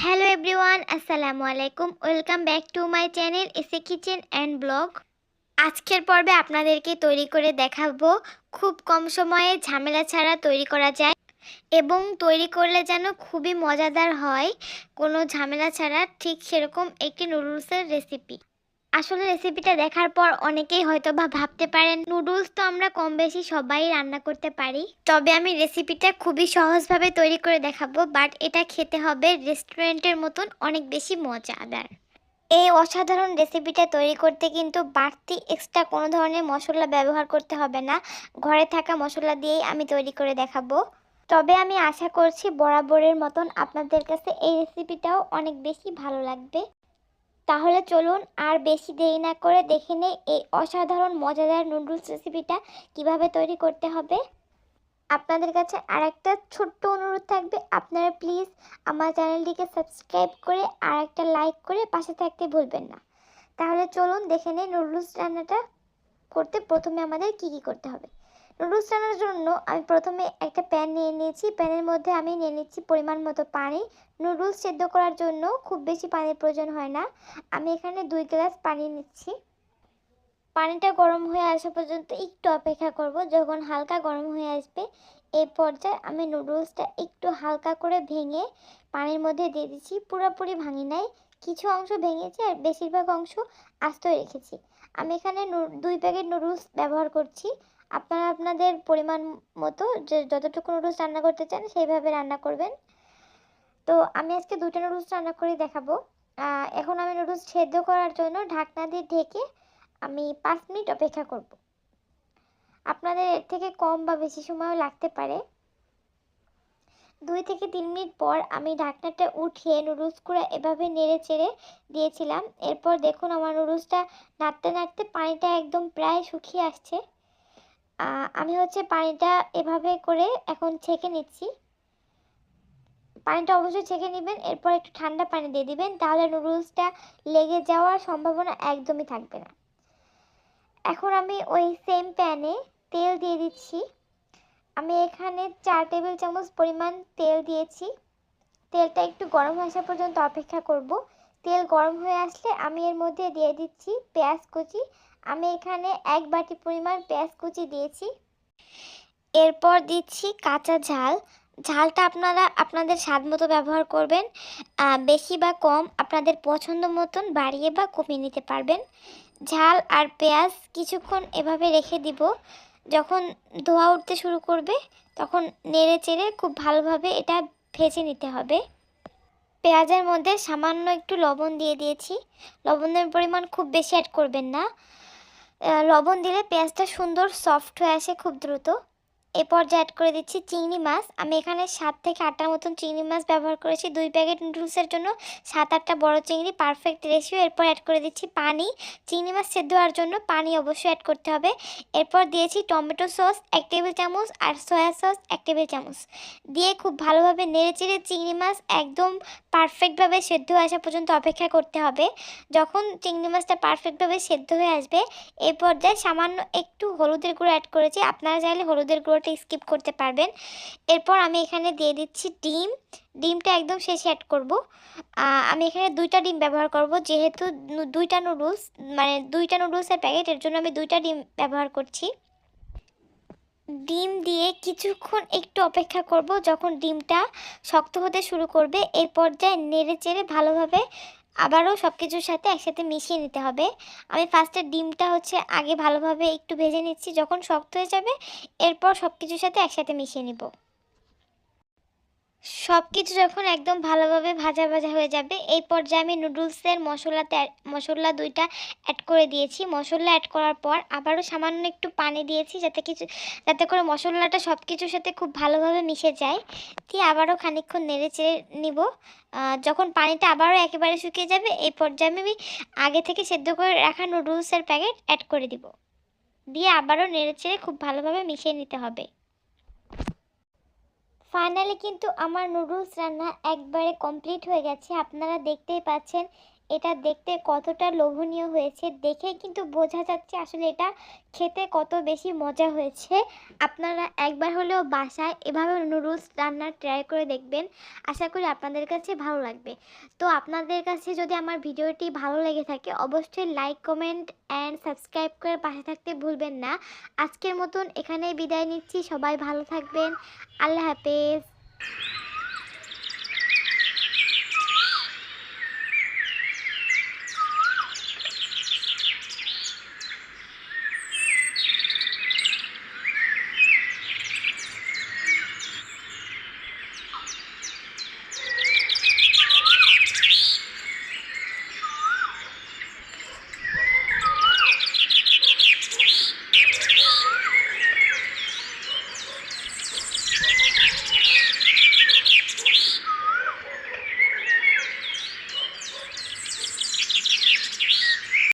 Hello everyone আসসালামু আলাইকুম welcome back to my channel এসে কিচেন অ্যান্ড ব্লগ আজকের পর্বে আপনাদেরকে তৈরি করে দেখাবো, খুব কম সময়ে ঝামেলা ছাড়া তৈরি করা যায় এবং তৈরি করলে যেন খুবই মজাদার হয়। কোনো ঝামেলা ছাড়া ঠিক সেরকম একটি নুডলসের রেসিপি আসলে রেসিপিটা দেখার পর অনেকেই হয়তো বা ভাবতে পারেন নুডলস তো আমরা কম বেশি সবাই রান্না করতে পারি। তবে আমি রেসিপিটা খুবই সহজভাবে তৈরি করে দেখাবো বাট এটা খেতে হবে রেস্টুরেন্টের মতন অনেক বেশি মজাদার। এই অসাধারণ রেসিপিটা তৈরি করতে কিন্তু বাড়তি এক্সট্রা কোনো ধরনের মশলা ব্যবহার করতে হবে না। ঘরে থাকা মশলা দিয়েই আমি তৈরি করে দেখাবো। তবে আমি আশা করছি বরাবরের মতন আপনাদের কাছে এই রেসিপিটাও অনেক বেশি ভালো লাগবে। তাহলে চলুন আর বেশি দেরি না করে দেখে নেই এই অসাধারণ, মজাদার নুডলস রেসিপিটা কীভাবে তৈরি করতে হবে। আপনাদের কাছে আর একটা ছোট্ট অনুরোধ থাকবে। আপনারা প্লিজ আমার চ্যানেলটিকে সাবস্ক্রাইব করে আর একটা লাইক করে পাশে থাকতে ভুলবেন না। তাহলে চলুন দেখে নেই নুডলস রান্নাটা করতে প্রথমে আমাদের কি কি করতে হবে। নুডলস রান্নার জন্য আমি প্রথমে একটা প্যান নিয়ে নিয়েছি। প্যানের মধ্যে আমি নিয়ে নিচ্ছি পরিমাণ মতো পানি। নুডলস সেদ্ধ করার জন্য খুব বেশি পানির প্রয়োজন হয় না। আমি এখানে দুই গ্লাস পানি নিচ্ছি। পানিটা গরম হয়ে আসা পর্যন্ত একটু অপেক্ষা করব। যখন হালকা গরম হয়ে আসবে এই পর্যায়ে আমি নুডলসটা একটু হালকা করে ভেঙে পানির মধ্যে দিয়ে দিচ্ছি। পুরোপুরি ভাঙি নাই। কিছু অংশ ভেঙেছি আর বেশিরভাগ অংশ আস্ত রেখেছি। আমি এখানে দুই প্যাকেট নুডলস ব্যবহার করছি। আপনারা আপনাদের পরিমাণ মতো যে যতটুকু নুডলস রান্না করতে চান সেইভাবে রান্না করবেন। তো আমি আজকে দুটো নুডলস রান্না করে দেখাবো। এখন আমি নুডলস সেদ্ধ করার জন্য ঢাকনা দিয়ে ঢেকে আমি পাঁচ মিনিট অপেক্ষা করব। আপনাদের এর থেকে কম বা বেশি সময়ও লাগতে পারে। দুই থেকে তিন মিনিট পর আমি ঢাকনাটা উঠিয়ে নুডলসগুলো এভাবে নেড়ে চেড়ে দিয়েছিলাম। এরপর দেখুন আমার নুডলসটা নাড়তে নাড়তে পানিটা একদম প্রায় শুকিয়ে আসছে। আমি হচ্ছে পানিটা এভাবে করে এখন ছেঁকে নিচ্ছি। পানিটা অবশ্যই ছেঁকে নেবেন, এরপর একটু ঠান্ডা পানি দিয়ে দিবেন, তাহলে নুডলসটা লেগে যাওয়ার সম্ভাবনা একদমই থাকবে না। এখন আমি ওই সেম প্যানে তেল দিয়ে দিচ্ছি। আমি এখানে চার টেবিল চামচ পরিমাণ তেল দিয়েছি। তেলটা একটু গরম হয়ে আসা পর্যন্ত অপেক্ষা করব। তেল গরম হয়ে আসলে আমি এর মধ্যে দিয়ে দিচ্ছি পেঁয়াজ কুচি আমি এখানে এক বাটি পরিমাণ পেঁয়াজ কুচি দিয়েছি। এরপর দিচ্ছি কাঁচা ঝাল। ঝালটা আপনারা, আপনাদের স্বাদ মতো ব্যবহার করবেন। বেশি বা কম আপনাদের পছন্দ মতন বাড়িয়ে বা কমিয়ে নিতে পারবেন। ঝাল আর পেঁয়াজ কিছুক্ষণ এভাবে রেখে দিব। যখন ধোয়া উঠতে শুরু করবে, তখন নেড়ে চেড়ে খুব ভালোভাবে এটা ভেজে নিতে হবে। পেঁয়াজের মধ্যে সামান্য একটু লবণ দিয়ে দিয়েছি। লবণের পরিমাণ খুব বেশি অ্যাড করবেন না। লবণ দিলে পেঁয়াজটা সুন্দর সফট হয়ে আসে খুব দ্রুত। এ পর্যায়ে অ্যাড করে দিচ্ছি চিংড়ি মাছ। আমি এখানে সাত থেকে আটটার মতন চিংড়ি মাছ ব্যবহার করেছি। দুই প্যাকেট নুডলসের জন্য সাত আটটা বড় চিংড়ি পারফেক্ট রেশিও এরপর অ্যাড করে দিচ্ছি পানি। চিংড়ি মাছ সেদ্ধ হওয়ার জন্য পানি অবশ্যই অ্যাড করতে হবে। এরপর দিয়েছি টমেটো সস এক টেবিল চামচ, আর সয়া সস এক টেবিল চামচ। দিয়ে খুব ভালোভাবে নেড়ে চেড়ে চিংড়ি মাছ একদম পারফেক্টভাবে সেদ্ধ হয়ে আসা পর্যন্ত অপেক্ষা করতে হবে। যখন চিংড়ি মাছটা পারফেক্টভাবে সেদ্ধ হয়ে আসবে, এই পর্যায়ে সামান্য একটু হলুদের গুঁড়ো অ্যাড করেছি। আপনারা চাইলে হলুদের গুঁড়োটা স্কিপ করতে পারবেন। এরপর আমি এখানে দিয়ে দিচ্ছি ডিম। ডিমটা একদম শেষে অ্যাড করব। আমি এখানে দুইটা ডিম ব্যবহার করব। যেহেতু দুইটা নুডলস মানে দুইটা নুডলসের প্যাকেট এর জন্য আমি দুইটা ডিম ব্যবহার করছি। ডিম দিয়ে কিছুক্ষণ একটু অপেক্ষা করব যখন ডিমটা শক্ত হতে শুরু করবে। এই পর্যায়ে নেড়ে চেড়ে ভালোভাবে আবারও সব কিছুর সাথে একসাথে মিশিয়ে নিতে হবে। আমি ফার্স্টে ডিমটা হচ্ছে আগে ভালোভাবে একটু ভেজে নিচ্ছি, যখন শক্ত হয়ে যাবে, এরপর সব কিছুর সাথে একসাথে মিশিয়ে নিব। সব কিছু যখন একদম ভালোভাবে ভাজা ভাজা হয়ে যাবে, এই পর্যায়ে আমি নুডলসের মশলাতে মশলা দুইটা অ্যাড করে দিয়েছি। মশলা অ্যাড করার পর আবারও সামান্য একটু পানি দিয়েছি যাতে কিছু, যাতে করে মশলাটা সব কিছুর সাথে খুব ভালোভাবে মিশে যায়। দিয়ে আবারও খানিকক্ষণ নেড়ে চেড়ে নিব। যখন পানিটা আবারও একেবারে শুকিয়ে যাবে, এই পর্যায়ে আমি আগে থেকে সেদ্ধ করে রাখা নুডলসের প্যাকেট অ্যাড করে দিব। দিয়ে আবারও নেড়ে চেড়ে খুব ভালোভাবে মিশিয়ে নিতে হবে। ফাইনালি কিন্তু আমার নুডলস রান্না একবারে কমপ্লিট হয়ে গেছে। আপনারা দেখতেই পাচ্ছেন এটা দেখতে কতটা লোভনীয় হয়েছে দেখে কিন্তু বোঝা যাচ্ছে আসলে এটা খেতে কত বেশি মজা হয়েছে। আপনারা একবার হলেও বাসায় এভাবে নুডলস রান্না ট্রাই করে দেখবেন। আশা করি আপনাদের কাছে ভালো লাগবে। তো আপনাদের কাছে যদি আমার ভিডিওটি ভালো লেগে থাকে অবশ্যই লাইক কমেন্ট অ্যান্ড সাবস্ক্রাইব করে পাশে থাকতে ভুলবেন না। আজকের মতন এখানেই বিদায় নিচ্ছি। সবাই ভালো থাকবেন। আল্লাহ হাফেজ।